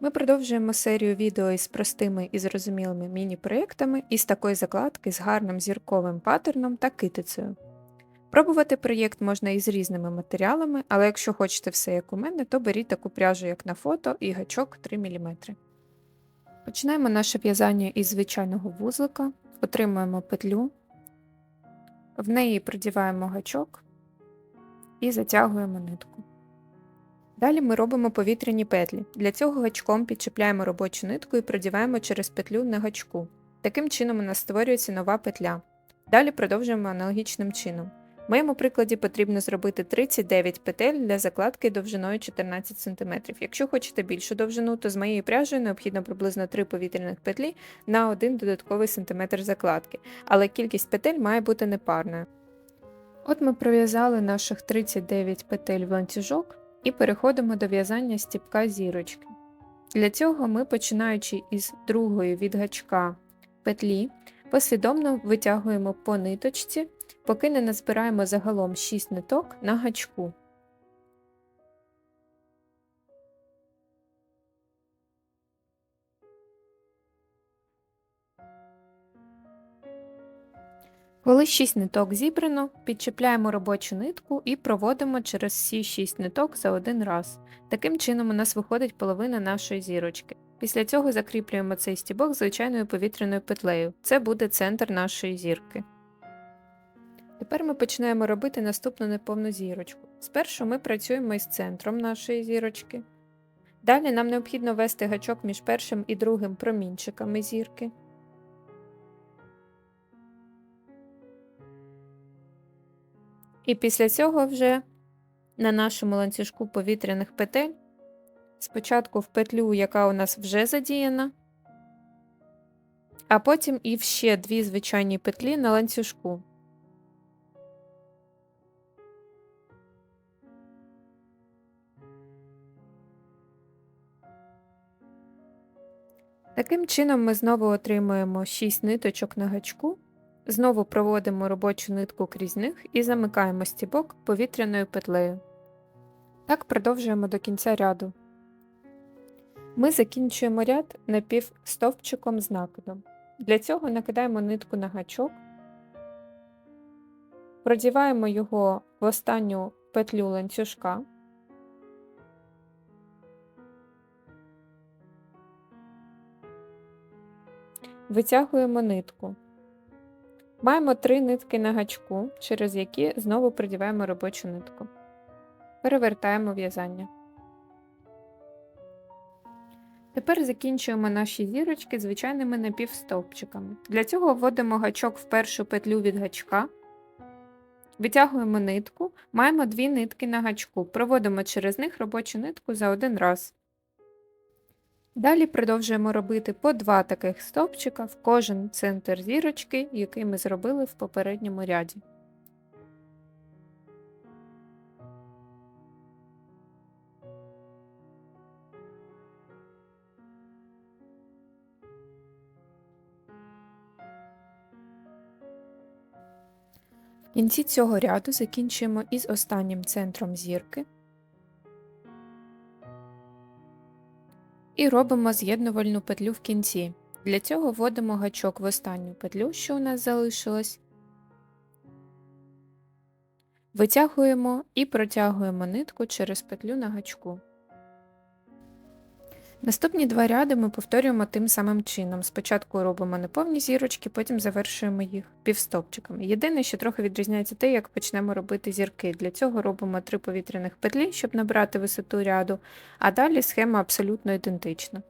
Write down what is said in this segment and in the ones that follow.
Ми продовжуємо серію відео із простими і зрозумілими міні-проєктами із такої закладки з гарним зірковим паттерном та китицею. Пробувати проєкт можна із різними матеріалами, але якщо хочете все як у мене, то беріть таку пряжу, як на фото, і гачок 3 мм. Починаємо наше в'язання із звичайного вузлика, отримуємо петлю, в неї продіваємо гачок і затягуємо нитку. Далі ми робимо повітряні петлі. Для цього гачком підчіпляємо робочу нитку і продіваємо через петлю на гачку. Таким чином у нас створюється нова петля. Далі продовжуємо аналогічним чином. В моєму прикладі потрібно зробити 39 петель для закладки довжиною 14 см. Якщо хочете більшу довжину, то з моєю пряжею необхідно приблизно 3 повітряних петлі на 1 додатковий сантиметр закладки, але кількість петель має бути непарною. От ми пров'язали наших 39 петель в ланцюжок і переходимо до в'язання стіпка зірочки. Для цього ми, починаючи із другої від гачка петлі, послідовно витягуємо по ниточці, поки не назбираємо загалом 6 ниток на гачку. Коли 6 ниток зібрано, підчіпляємо робочу нитку і проводимо через всі 6 ниток за один раз. Таким чином у нас виходить половина нашої зірочки. Після цього закріплюємо цей стібок звичайною повітряною петлею. Це буде центр нашої зірки. Тепер ми починаємо робити наступну неповну зірочку. Спершу ми працюємо із центром нашої зірочки. Далі нам необхідно ввести гачок між першим і другим промінчиками зірки. І після цього вже на нашому ланцюжку повітряних петель, спочатку в петлю, яка у нас вже задіяна, а потім і в ще дві звичайні петлі на ланцюжку. Таким чином ми знову отримуємо 6 ниточок на гачку. Знову проводимо робочу нитку крізь них і замикаємо стібок повітряною петлею. Так продовжуємо до кінця ряду. Ми закінчуємо ряд напівстовпчиком з накидом. Для цього накидаємо нитку на гачок, продіваємо його в останню петлю ланцюжка. Витягуємо нитку. Маємо три нитки на гачку, через які знову придіваємо робочу нитку. Перевертаємо в'язання. Тепер закінчуємо наші зірочки звичайними напівстовпчиками. Для цього вводимо гачок в першу петлю від гачка, витягуємо нитку, маємо дві нитки на гачку, проводимо через них робочу нитку за один раз. Далі продовжуємо робити по два таких стовпчика в кожен центр зірочки, який ми зробили в попередньому ряді. В кінці цього ряду закінчуємо із останнім центром зірки. І робимо з'єднувальну петлю в кінці. Для цього вводимо гачок в останню петлю, що у нас залишилось, витягуємо і протягуємо нитку через петлю на гачку. Наступні два ряди ми повторюємо тим самим чином. Спочатку робимо неповні зірочки, потім завершуємо їх півстопчиками. Єдине, що трохи відрізняється те, як почнемо робити зірки. Для цього робимо три повітряних петлі, щоб набрати висоту ряду, а далі схема абсолютно ідентична.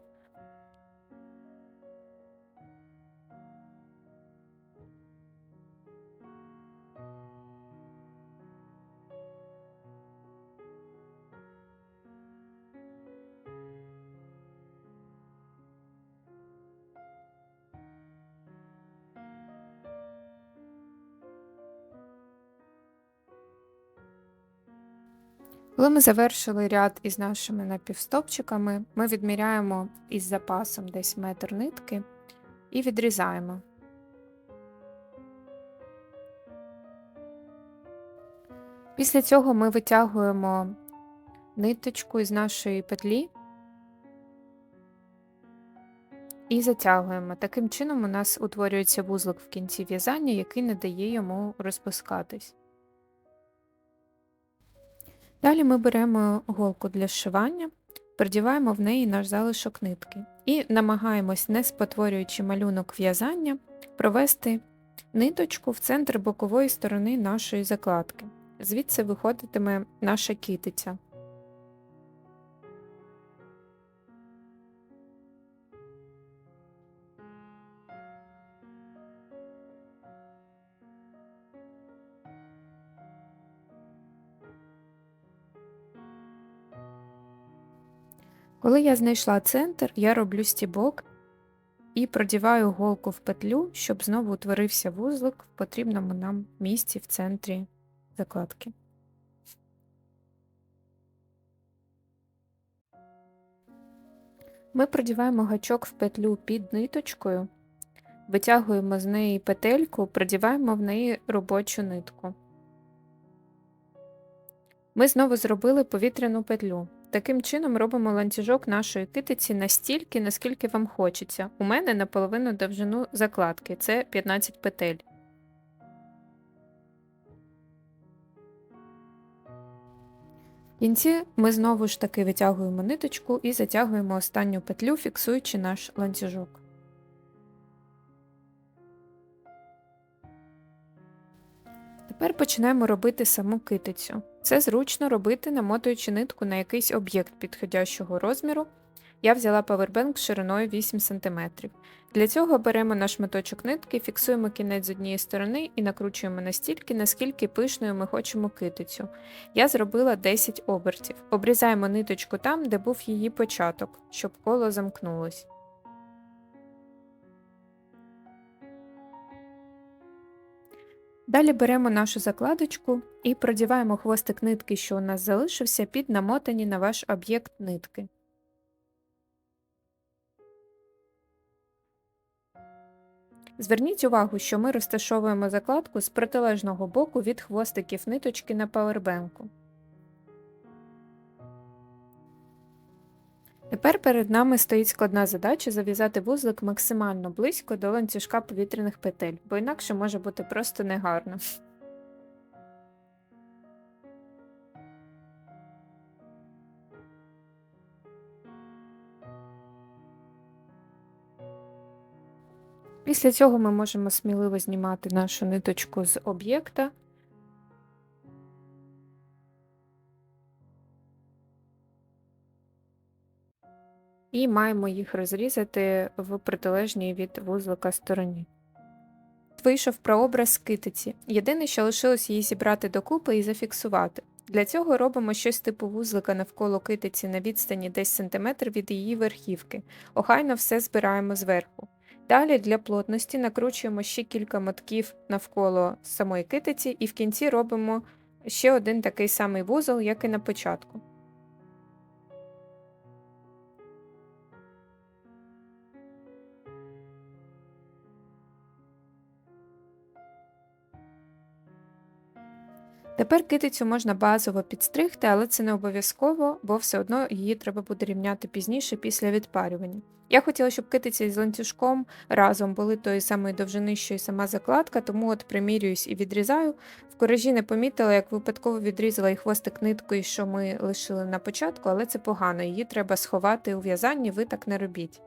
Коли ми завершили ряд із нашими напівстопчиками, ми відміряємо із запасом десь метр нитки і відрізаємо. Після цього ми витягуємо ниточку із нашої петлі і затягуємо. Таким чином у нас утворюється вузлик в кінці в'язання, який не дає йому розпускатись. Далі ми беремо голку для сшивання, придіваємо в неї наш залишок нитки і намагаємось, не спотворюючи малюнок в'язання, провести ниточку в центр бокової сторони нашої закладки. Звідси виходитиме наша кітиця. Коли я знайшла центр, я роблю стібок і продіваю голку в петлю, щоб знову утворився вузлик в потрібному нам місці в центрі закладки. Ми продіваємо гачок в петлю під ниточкою, витягуємо з неї петельку, продіваємо в неї робочу нитку. Ми знову зробили повітряну петлю. Таким чином робимо ланцюжок нашої китиці настільки, наскільки вам хочеться. У мене наполовину довжину закладки це 15 петель. В кінці ми знову ж таки витягуємо ниточку і затягуємо останню петлю, фіксуючи наш ланцюжок. Тепер починаємо робити саму китицю. Це зручно робити, намотуючи нитку на якийсь об'єкт підходящого розміру. Я взяла павербенк шириною 8 см. Для цього беремо наш моточок нитки, фіксуємо кінець з однієї сторони і накручуємо настільки, наскільки пишною ми хочемо китицю. Я зробила 10 обертів. Обрізаємо ниточку там, де був її початок, щоб коло замкнулось. Далі беремо нашу закладочку і продіваємо хвостик нитки, що у нас залишився, під намотані на ваш об'єкт нитки. Зверніть увагу, що ми розташовуємо закладку з протилежного боку від хвостиків ниточки на павербенку. Тепер перед нами стоїть складна задача зав'язати вузлик максимально близько до ланцюжка повітряних петель, бо інакше може бути просто негарно. Після цього ми можемо сміливо знімати нашу ниточку з об'єкта. І маємо їх розрізати в протилежній від вузлика стороні. Вийшов прообраз китиці. Єдине, що лишилось її зібрати докупи і зафіксувати. Для цього робимо щось типу вузлика навколо китиці на відстані десь сантиметр від її верхівки. Охайно все збираємо зверху. Далі для плотності накручуємо ще кілька мотків навколо самої китиці, і в кінці робимо ще один такий самий вузол, як і на початку. Тепер китицю можна базово підстригти, але це не обов'язково, бо все одно її треба буде рівняти пізніше після відпарювання. Я хотіла, щоб китиця із ланцюжком разом були тої самої довжини, що й сама закладка, тому от примірююсь і відрізаю. В коражі не помітила, як випадково відрізала і хвостик ниткою, що ми лишили на початку, але це погано, її треба сховати у в'язанні, ви так не робіть.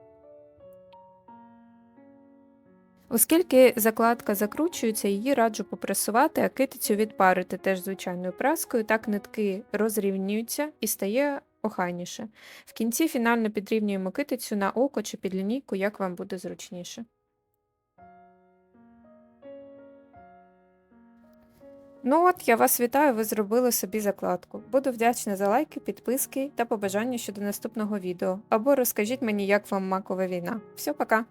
Оскільки закладка закручується, її раджу попресувати, а китицю відпарити теж звичайною праскою, так нитки розрівнюються і стає охайніше. В кінці фінально підрівнюємо китицю на око чи під лінійку, як вам буде зручніше. Ну от, я вас вітаю, ви зробили собі закладку. Буду вдячна за лайки, підписки та побажання щодо наступного відео. Або розкажіть мені, як вам макова війна. Все, пока!